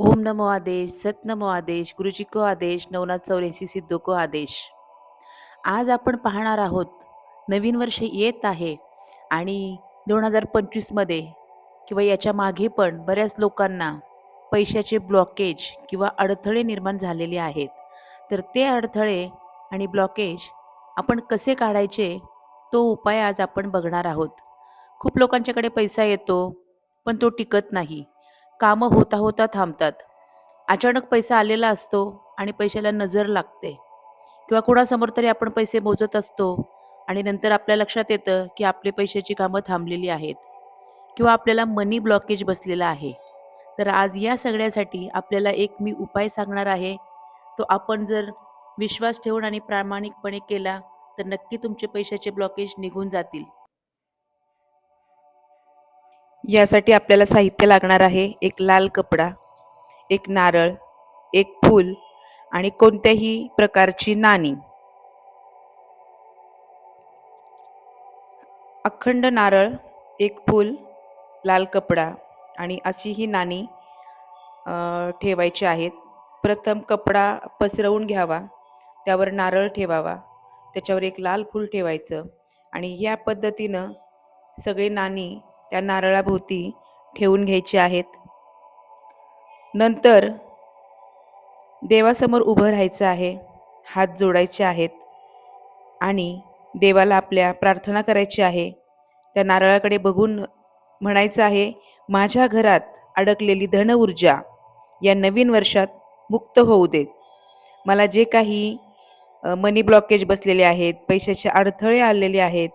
ओम नमो आदेश सत नमो आदेश गुरुजी को आदेश नवनाथ चौऱ्याऐंशी सिद्धो को आदेश. आज आपण पाहणार आहोत नवीन वर्ष येत आहे आणि दोन हजार पंचवीसमध्ये किंवा याच्या मागे पण बऱ्याच लोकांना पैशाचे ब्लॉकेज किंवा अडथळे निर्माण झालेले आहेत. तर ते अडथळे आणि ब्लॉकेज आपण कसे काढायचे तो उपाय आज आपण बघणार आहोत. खूप लोकांच्याकडे पैसा येतो पण तो टिकत नाही. कामं होता होता थांबतात. अचानक पैसा आलेला असतो आणि पैशाला नजर लागते. किंवा कोणासमोर तरी आपण पैसे मोजत असतो आणि नंतर आपल्या लक्षात येतं की आपले पैशाची कामं थांबलेली आहेत. किंवा आपल्याला मनी ब्लॉकेज बसलेला आहे. तर आज या सगळ्यासाठी आपल्याला एक मी उपाय सांगणार आहे. तो आपण जर विश्वास ठेवून आणि प्रामाणिकपणे केला तर नक्की तुमचे पैशाचे ब्लॉकेज निघून जातील. यासाठी आपल्याला साहित्य लागणार आहे एक लाल कपडा एक नारळ एक फूल आणि कोणत्याही प्रकारची नाणी. अखंड नारळ एक फूल लाल कपडा आणि अशी ही नाणी ठेवायची आहेत. प्रथम कपडा पसरवून घ्यावा त्यावर नारळ ठेवावा त्याच्यावर एक लाल फूल ठेवायचं आणि या पद्धतीनं सगळी नाणी त्या नारळाभोवती ठेवून घ्यायचे आहेत. नंतर देवासमोर उभं राहायचं आहे. हात जोडायचे आहेत. आणि देवाला आपल्या प्रार्थना करायची आहे. त्या नारळाकडे बघून म्हणायचं आहे माझ्या घरात अडकलेली धन ऊर्जा या नवीन वर्षात मुक्त होऊ देत. मला जे काही मनी ब्लॉकेज बसलेले आहेत पैशाचे अडथळे आलेले आहेत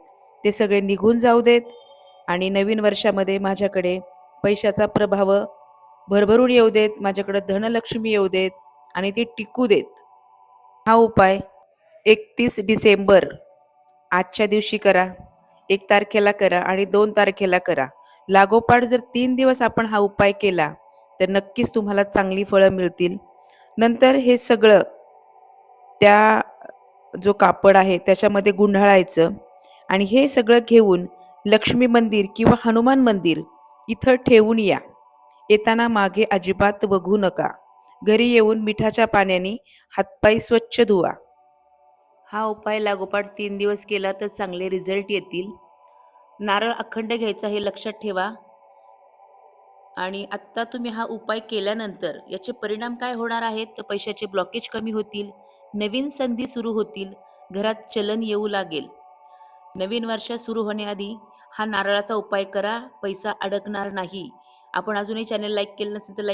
ते सगळे निघून जाऊ देत. आणि नवीन वर्षामध्ये माझ्याकडे पैशाचा प्रभाव भरभरून येऊ देत माझ्याकडे धनलक्ष्मी येऊ देत आणि ती टिकू देत. हा उपाय एकतीस डिसेंबर. आजच्या दिवशी करा. एक तारखेला करा आणि दोन तारखेला करा. लागोपाठ जर तीन दिवस आपण हा उपाय केला तर नक्कीच तुम्हाला चांगली फळं मिळतील. नंतर हे सगळं त्या जो कापड आहे त्याच्यामध्ये गुंढाळायचं आणि हे सगळं घेऊन लक्ष्मी मंदिर किंवा हनुमान मंदिर इथं ठेवून या. येताना मागे अजिबात बघू नका. घरी येऊन मिठाच्या पाण्याने हातपाय स्वच्छ धुवा. हा उपाय लागोपाठ तीन दिवस केला तर चांगले रिझल्ट येतील. नारळ अखंड घ्यायचा हे लक्षात ठेवा. आणि आत्ता तुम्ही हा उपाय केल्यानंतर याचे परिणाम काय होणार आहेत? तर पैशाचे ब्लॉकेज कमी होतील. नवीन संधी सुरू होतील. घरात चलन येऊ लागेल. नवीन वर्ष सुरू होण्याआधी हा नारळाचा उपाय करा. पैसा अडकणार नाही. आपण अजूनही चॅनल लाईक केलं नसेल तर लाईक